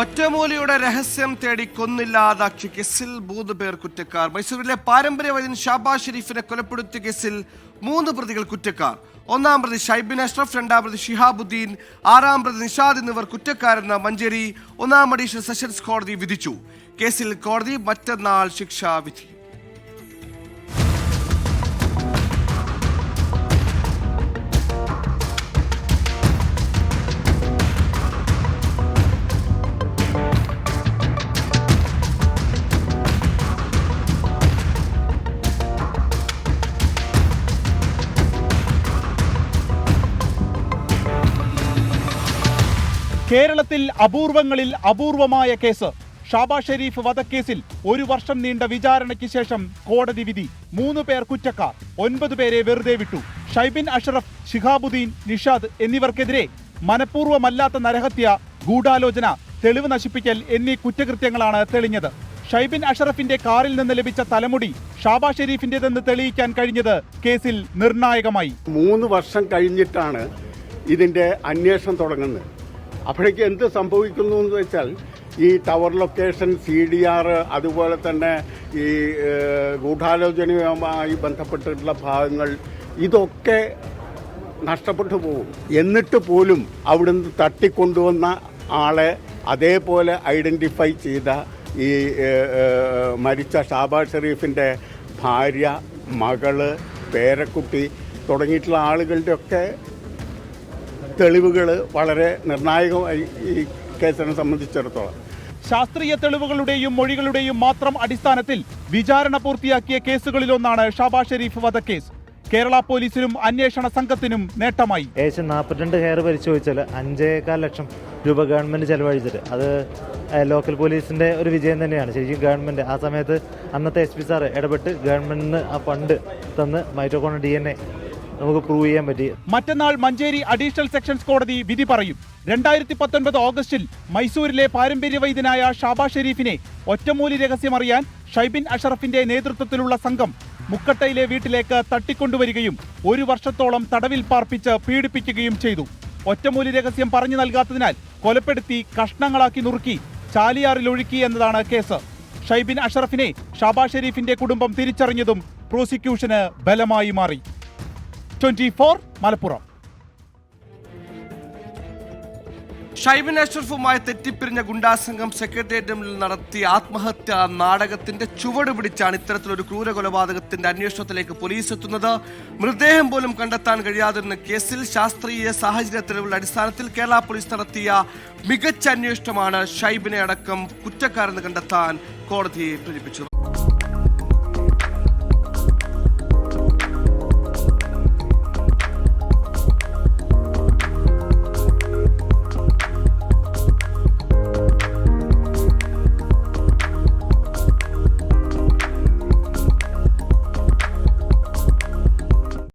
ഒറ്റമൂലിയുടെ രഹസ്യം തേടി കൊന്നില്ലാതാക്കിയ കേസിൽ മൂന്ന് പേർ കുറ്റക്കാർ. മൈസൂരിലെ പാരമ്പര്യ വൈദ്യൻ ഷാബാസ് ഷെരീഫിനെ കൊലപ്പെടുത്തിയ കേസിൽ മൂന്ന് പ്രതികൾ കുറ്റക്കാർ. ഒന്നാം പ്രതി ഷൈബിൻ അഷ്റഫ് രണ്ടാം പ്രതി ഷിഹാബുദ്ദീൻ ആറാം പ്രതി നിഷാദ് എന്നിവർ കുറ്റക്കാരെന്ന് മഞ്ചേരി ഒന്നാം അഡീഷണൽ സെഷൻസ് കോടതി വിധിച്ചു. കേസിൽ കോടതി മറ്റന്നാൾ ശിക്ഷാ കേരളത്തിൽ അപൂർവങ്ങളിൽ അപൂർവമായ കേസ്. ഷാബാ ഷെരീഫ് വധക്കേസിൽ ഒരു വർഷം നീണ്ട വിചാരണയ്ക്ക് ശേഷം കോടതി വിധി. മൂന്ന് പേർ കുറ്റക്കാർ. ഒൻപത് പേരെ വെറുതെ വിട്ടു. ഷൈബിൻ അഷറഫ് ഷിഹാബുദ്ദീൻ നിഷാദ് എന്നിവർക്കെതിരെ മനഃപൂർവമല്ലാത്ത നരഹത്യ ഗൂഢാലോചന തെളിവ് നശിപ്പിക്കൽ എന്നീ കുറ്റകൃത്യങ്ങളാണ് തെളിഞ്ഞത്. ഷൈബിൻ അഷറഫിന്റെ കാറിൽ നിന്ന് ലഭിച്ച തലമുടി ഷാബാ ഷെരീഫിന്റേതെന്ന് തെളിയിക്കാൻ കഴിഞ്ഞത് കേസിൽ നിർണായകമായി. മൂന്ന് വർഷം കഴിഞ്ഞിട്ടാണ് ഇതിന്റെ അന്വേഷണം തുടങ്ങുന്നത്. അപ്പോഴേക്ക് എന്ത് സംഭവിക്കുന്നു എന്ന് വെച്ചാൽ ഈ tower location C D R അതുപോലെ തന്നെ ഈ ഗൂഢാലോചനയുമായി ബന്ധപ്പെട്ടിട്ടുള്ള ഭാഗങ്ങൾ ഇതൊക്കെ നഷ്ടപ്പെട്ടു പോകും. എന്നിട്ട് പോലും അവിടുന്ന് തട്ടിക്കൊണ്ടുവന്ന ആളെ അതേപോലെ ഐഡന്റിഫൈ ചെയ്ത ഈ മരിച്ച ഷാബാസ് ഷെറീഫിന്റെ ഭാര്യ മകൾ പേരക്കുട്ടി തുടങ്ങിയിട്ടുള്ള ആളുകളുടെ ഒക്കെ തെളിവുകൾ വളരെ നിർണായകമായി ഈ കേസിനെ സംബന്ധിച്ചിടത്തോളം. ശാസ്ത്രീയ തെളിവുകളുടെയും മൊഴികളുടെയും മാത്രം അടിസ്ഥാനത്തിൽ വിചാരണ പൂർത്തിയാക്കിയ കേസുകളിലൊന്നാണ് ഷാബാ ഷെരീഫ് വധക്കേസ്. കേരള പോലീസിനും അന്വേഷണ സംഘത്തിനും നേട്ടമായി. ഏകദേശം നാൽപ്പത്തിരണ്ട് ഹെയർ പരിശോധിച്ചാൽ അഞ്ചേകാൽ ലക്ഷം രൂപ ഗവൺമെന്റ് ചെലവഴിച്ചിട്ട്. അത് ലോക്കൽ പോലീസിന്റെ ഒരു വിജയം തന്നെയാണ്. ശരിക്കും ഗവൺമെന്റ് ആ സമയത്ത് അന്നത്തെ എസ് പി സാറ് ഇടപെട്ട് ഗവൺമെന്റിന് ആ ഫണ്ട് തന്ന് മൈറ്റോകോൺ ഡി എൻ എ നമുക്ക് പ്രൂവ് ചെയ്യാൻ പറ്റി. മറ്റന്നാൾ മഞ്ചേരി അഡീഷണൽ സെക്ഷൻസ് കോടതി വിധി പറയും. രണ്ടായിരത്തി പത്തൊൻപത് ഓഗസ്റ്റിൽ മൈസൂരിലെ പാരമ്പര്യ വൈദ്യനായ ഷാബാ ഷെരീഫിനെ ഒറ്റമൂലി രഹസ്യമറിയാൻ ഷൈബിൻ അഷറഫിന്റെ നേതൃത്വത്തിലുള്ള സംഘം മുക്കട്ടയിലെ വീട്ടിലേക്ക് തട്ടിക്കൊണ്ടുവരികയും ഒരു വർഷത്തോളം തടവിൽ പാർപ്പിച്ച് പീഡിപ്പിക്കുകയും ചെയ്തു. ഒറ്റമൂലി രഹസ്യം പറഞ്ഞു നൽകാത്തതിനാൽ കൊലപ്പെടുത്തി കഷ്ണങ്ങളാക്കി നുറുക്കി ചാലിയാറിൽ ഒഴുക്കി എന്നതാണ് കേസ്. ഷൈബിൻ അഷറഫിനെ ഷാബാ ഷെരീഫിന്റെ കുടുംബം തിരിച്ചറിഞ്ഞതും പ്രോസിക്യൂഷന് ബലമായി മാറി. Twenty four Malappuram. ഷൈബിൻ അഷ്റഫുമായി തെറ്റിപ്പിരിഞ്ഞ ഗുണ്ടാസംഘം സെക്രട്ടേറിയറ്റിൽ മുന്നിൽ നടത്തിയ ആത്മഹത്യാ നാടകത്തിന്റെ ചുവട് പിടിച്ചാണ് ഇത്തരത്തിലൊരു ക്രൂര കൊലപാതകത്തിന്റെ അന്വേഷണത്തിലേക്ക് പോലീസ് എത്തുന്നത്. മൃതദേഹം പോലും കണ്ടെത്താൻ കഴിയാതിരുന്ന കേസിൽ ശാസ്ത്രീയ സാഹചര്യ തെളിവുകളുടെ അടിസ്ഥാനത്തിൽ കേരള പോലീസ് നടത്തിയ മികച്ച അന്വേഷണമാണ് ഷൈബിനെ അടക്കം കുറ്റക്കാരെന്ന് കണ്ടെത്താൻ കോടതിയെ പ്രേരിപ്പിച്ചത്.